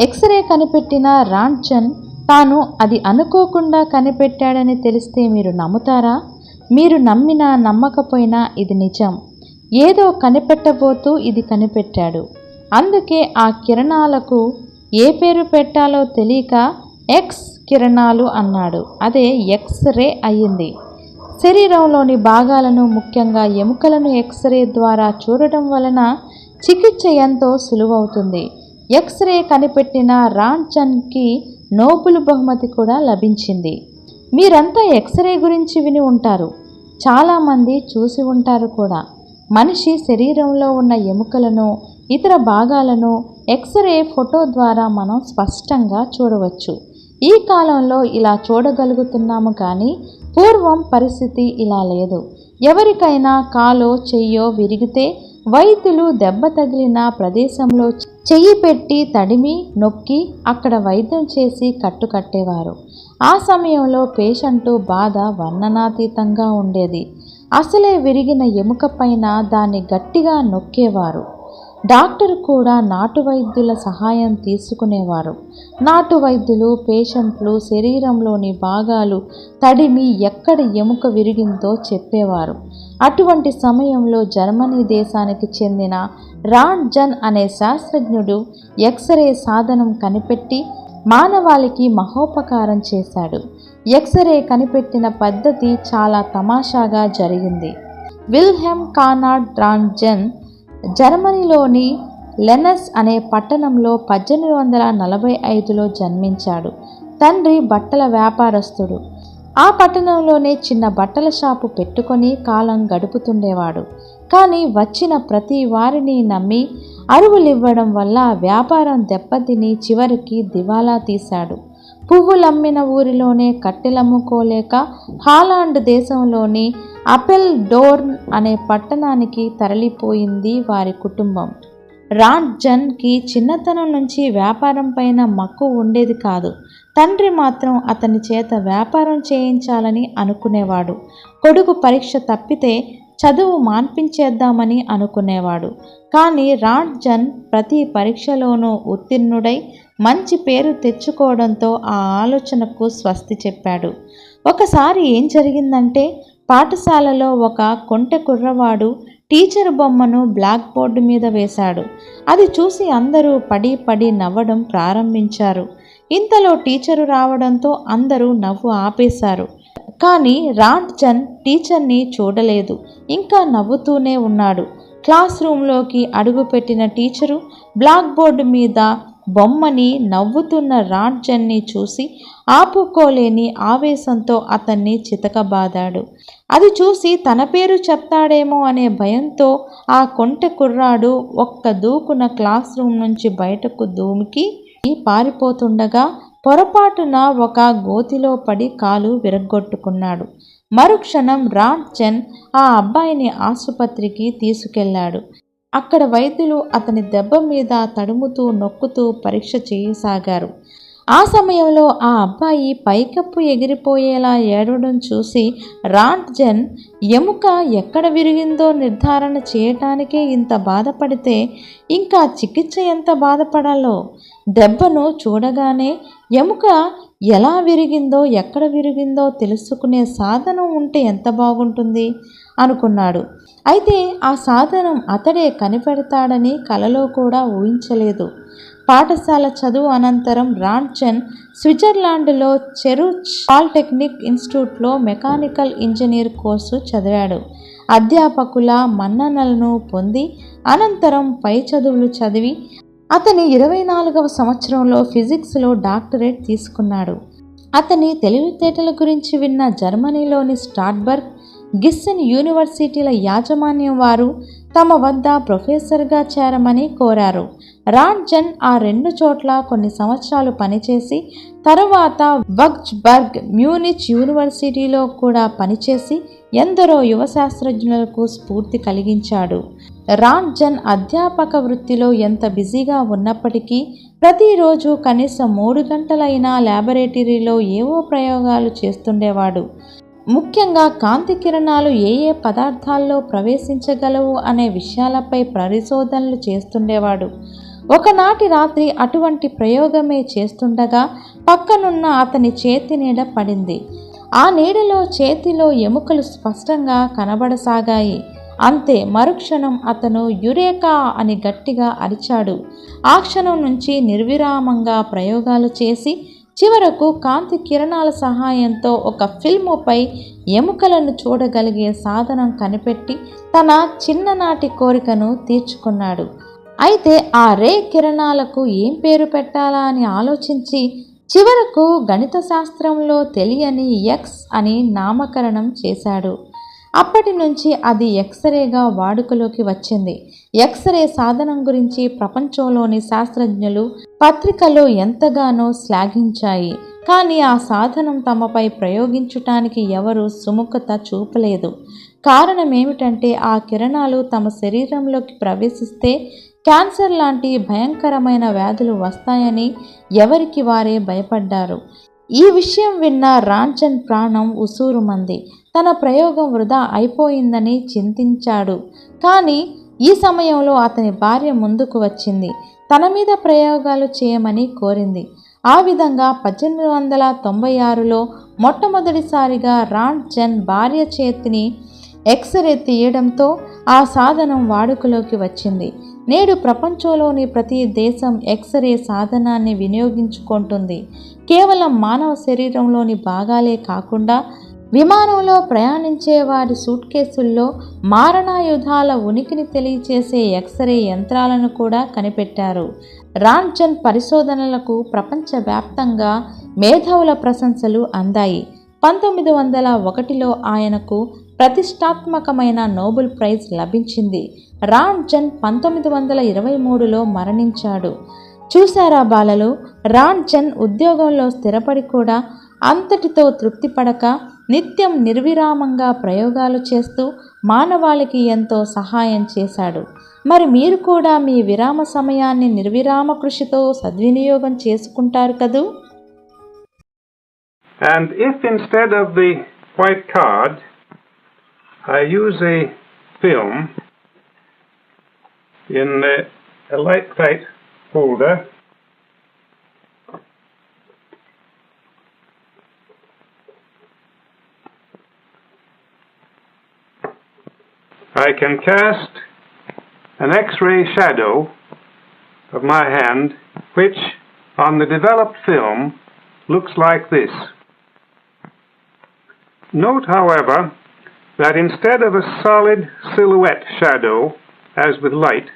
X ray కనిపెట్టిన రాంచన్ తాను అది అనుకోకుండా కనిపెట్టాడని తెలిస్తే మీరు నమ్ముతారా? మీరు నమ్మినా నమ్మకపోయినా ఇది నిజం. ఏదో కనిపెట్టబోతూ ఇది కనిపెట్టాడు. అందుకే ఆ కిరణాలకు ఏ పేరు పెట్టాలో తెలియక ఎక్స్ కిరణాలు అన్నాడు. అదే ఎక్స్రే అయ్యింది. శరీరంలోని భాగాలను ముఖ్యంగా ఎముకలను ఎక్స్రే ద్వారా చూడటం వలన చికిత్స ఎంతో సులువవుతుంది. ఎక్స్రే కనిపెట్టిన రాంచన్కి నోబుల్ బహుమతి కూడా లభించింది. మీరంతా ఎక్స్రే గురించి విని ఉంటారు. చాలామంది చూసి ఉంటారు కూడా. మనిషి శరీరంలో ఉన్న ఎముకలను ఇతర భాగాలను ఎక్స్రే ఫోటో ద్వారా మనం స్పష్టంగా చూడవచ్చు. ఈ కాలంలో ఇలా చూడగలుగుతున్నాము కానీ పూర్వం పరిస్థితి ఇలా లేదు. ఎవరికైనా కాలో చెయ్యో విరిగితే వైద్యులు దెబ్బ తగిలిన ప్రదేశంలో చెయ్యి పెట్టి తడిమి నొక్కి అక్కడ వైద్యం చేసి కట్టు కట్టేవారు. ఆ సమయంలో పేషెంటు బాధ వర్ణనాతీతంగా ఉండేది. అసలే విరిగిన ఎముక పైన దాన్ని గట్టిగా నొక్కేవారు. డాక్టర్ కూడా నాటు వైద్యుల సహాయం తీసుకునేవారు. నాటు వైద్యులు పేషెంట్లు శరీరంలోని భాగాలు తడిమి ఎక్కడ ఎముక విరిగిందో చెప్పేవారు. అటువంటి సమయంలో జర్మనీ దేశానికి చెందిన రాండ్ జన్ అనే శాస్త్రజ్ఞుడు ఎక్స్రే సాధనం కనిపెట్టి మానవాళికి మహోపకారం చేశాడు. ఎక్స్రే కనిపెట్టిన పద్ధతి చాలా తమాషాగా జరిగింది. విల్హెమ్ కానాడ్ రాంజన్ జర్మనీలోని లెనస్ అనే పట్టణంలో పద్దెనిమిది వందల నలభై ఐదులో జన్మించాడు. తండ్రి బట్టల వ్యాపారస్తుడు. ఆ పట్టణంలోనే చిన్న బట్టల షాపు పెట్టుకొని కాలం గడుపుతుండేవాడు. కానీ వచ్చిన ప్రతి వారిని నమ్మి అరువులివ్వడం వల్ల వ్యాపారం దెబ్బతిని చివరికి దివాలా తీశాడు. పువ్వులమ్మిన ఊరిలోనే కట్టెలమ్ముకోలేక హాలాండ్ దేశంలోని అపెల్ డోర్న్ అనే పట్టణానికి తరలిపోయింది వారి కుటుంబం. రాడ్ జన్కి చిన్నతనం నుంచి వ్యాపారం పైన మక్కువ ఉండేది కాదు. తండ్రి మాత్రం అతని చేత వ్యాపారం చేయించాలని అనుకునేవాడు. కొడుకు పరీక్ష తప్పితే చదువు మాన్పించేద్దామని అనుకునేవాడు. కానీ రాడ్జన్ ప్రతి పరీక్షలోనూ ఉత్తీర్ణుడై మంచి పేరు తెచ్చుకోవడంతో ఆ ఆలోచనకు స్వస్తి చెప్పాడు. ఒకసారి ఏం జరిగిందంటే పాఠశాలలో ఒక కొంటె కుర్రవాడు టీచర్ బొమ్మను బ్లాక్ బోర్డు మీద వేశాడు. అది చూసి అందరూ పడి పడి నవ్వడం ప్రారంభించారు. ఇంతలో టీచరు రావడంతో అందరూ నవ్వు ఆపేశారు. కానీ రాంచన్ టీచర్ని చూడలేదు. ఇంకా నవ్వుతూనే ఉన్నాడు. క్లాస్ రూమ్లోకి అడుగుపెట్టిన టీచరు బ్లాక్ బోర్డు మీద బొమ్మని నవ్వుతున్న రాడ్జన్ని చూసి ఆపుకోలేని ఆవేశంతో అతన్ని చితకబాదాడు. అది చూసి తన పేరు చెప్తాడేమో అనే భయంతో ఆ కొంటె కుర్రాడు ఒక్క దూకున క్లాస్ రూమ్ నుంచి బయటకు దూమికి పారిపోతుండగా పొరపాటున ఒక గోతిలో పడి కాలు విరగ్గొట్టుకున్నాడు. మరుక్షణం రామ్ చెన్ ఆ అబ్బాయిని ఆసుపత్రికి తీసుకెళ్ళాడు అక్కడ వైద్యులు అతని దెబ్బ మీద తడుముతూ నొక్కుతూ పరీక్ష చేయసాగారు. ఆ సమయంలో ఆ అబ్బాయి పైకప్పు ఎగిరిపోయేలా ఏడవడం చూసి రాంట్ జెన్ ఎముక ఎక్కడ విరిగిందో నిర్ధారణ చేయటానికే ఇంత బాధపడితే ఇంకా చికిత్స ఎంత బాధపడాలో? దెబ్బను చూడగానే ఎముక ఎలా విరిగిందో ఎక్కడ విరిగిందో తెలుసుకునే సాధనం ఉంటే ఎంత బాగుంటుంది? అనుకున్నాడు. అయితే ఆ సాధనం అతడే కనిపెడతాడని కలలో కూడా ఊహించలేదు. పాఠశాల చదువు అనంతరం రాంచన్ స్విట్జర్లాండ్లో చెరుచ్ పాలిటెక్నిక్ ఇన్స్టిట్యూట్లో మెకానికల్ ఇంజనీర్ కోర్సు చదివాడు. అధ్యాపకుల మన్ననలను పొంది అనంతరం పై చదువులు చదివి అతని ఇరవై నాలుగవ సంవత్సరంలో ఫిజిక్స్లో డాక్టరేట్ తీసుకున్నాడు. అతని తెలివితేటల గురించి విన్న జర్మనీలోని స్టాట్బర్గ్ గిస్సన్ యూనివర్సిటీల యాజమాన్యం వారు తమ వద్ద ప్రొఫెసర్గా చేరమని కోరారు. రాడ్జన్ ఆ రెండు చోట్ల కొన్ని సంవత్సరాలు పనిచేసి తర్వాత వగ్జ్బర్గ్ మ్యూనిచ్ యూనివర్సిటీలో కూడా పనిచేసి ఎందరో యువ శాస్త్రజ్ఞులకు స్ఫూర్తి కలిగించాడు. రాంజన్ అధ్యాపక వృత్తిలో ఎంత బిజీగా ఉన్నప్పటికీ ప్రతిరోజు కనీసం మూడు గంటలైనా ల్యాబొరేటరీలో ఏవో ప్రయోగాలు చేస్తుండేవాడు. ముఖ్యంగా కాంతి కిరణాలు ఏ ఏ పదార్థాల్లో ప్రవేశించగలవు అనే విషయాలపై పరిశోధనలు చేస్తుండేవాడు. ఒకనాటి రాత్రి అటువంటి ప్రయోగమే చేస్తుండగా పక్కనున్న అతని చేతి నీడ పడింది. ఆ నీడలో చేతిలో ఎముకలు స్పష్టంగా కనబడసాగాయి. అంతే మరుక్షణం అతను యురేకా అని గట్టిగా అరిచాడు. ఆ క్షణం నుంచి నిర్విరామంగా ప్రయోగాలు చేసి చివరకు కాంతి కిరణాల సహాయంతో ఒక ఫిల్ముపై ఎముకలను చూడగలిగే సాధనం కనిపెట్టి తన చిన్ననాటి కోరికను తీర్చుకున్నాడు. అయితే ఆ రే కిరణాలకు ఏం పేరు పెట్టాలా అని ఆలోచించి చివరకు గణిత శాస్త్రంలో తెలియని ఎక్స్ అని నామకరణం చేశాడు. అప్పటి నుంచి అది ఎక్స్రేగా వాడుకలోకి వచ్చింది. ఎక్స్రే సాధనం గురించి ప్రపంచంలోని శాస్త్రజ్ఞులు పత్రికలో ఎంతగానో శ్లాఘించాయి. కానీ ఆ సాధనం తమపై ప్రయోగించటానికి ఎవరు సుముఖత చూపలేదు. కారణం ఏమిటంటే ఆ కిరణాలు తమ శరీరంలోకి ప్రవేశిస్తే క్యాన్సర్ లాంటి భయంకరమైన వ్యాధులు వస్తాయని ఎవరికి వారే భయపడ్డారు. ఈ విషయం విన్న రాంచన్ ప్రాణం ఉసూరుమంది. తన ప్రయోగం వృధా అయిపోయిందని చింతించాడు. కానీ ఈ సమయంలో అతని భార్య ముందుకు వచ్చింది. తన మీద ప్రయోగాలు చేయమని కోరింది. ఆ విధంగా పద్దెనిమిది వందల తొంభై ఆరులో మొట్టమొదటిసారిగా రాంచన్ భార్య చేతిని ఎక్స్రే తీయడంతో ఆ సాధనం వాడుకలోకి వచ్చింది. నేడు ప్రపంచంలోని ప్రతి దేశం ఎక్స్రే సాధనాన్ని వినియోగించుకుంటుంది. కేవలం మానవ శరీరంలోని భాగాలే కాకుండా విమానంలో ప్రయాణించే వారి సూట్ కేసుల్లో మారణాయుధాల ఉనికిని తెలియచేసే ఎక్స్రే యంత్రాలను కూడా కనిపెట్టారు. రాంచన్ పరిశోధనలకు ప్రపంచవ్యాప్తంగా మేధావుల ప్రశంసలు అందాయి. పంతొమ్మిది వందల ఒకటిలో ఆయనకు ప్రతిష్టాత్మకమైన నోబెల్ ప్రైజ్ లభించింది. రాంచన్ పంతొమ్మిది వందల ఇరవై మూడులో మరణించాడు. చూశారా బాలలు? రాంచన్ ఉద్యోగంలో స్థిరపడి కూడా అంతటితో తృప్తిపడక నిత్యం నిర్విరామంగా ప్రయోగాలు చేస్తూ మానవాళికి ఎంతో సహాయం చేశాడు. మరి మీరు కూడా మీ విరామ సమయాన్ని నిర్విరామ కృషితో సద్వినియోగం చేసుకుంటారు కదూ? And if instead of the white card, I use a film in a, a lightweight holder, I can cast an X-ray shadow of my hand, which on the developed film looks like this. Note, however, that instead of a solid silhouette shadow, as with light,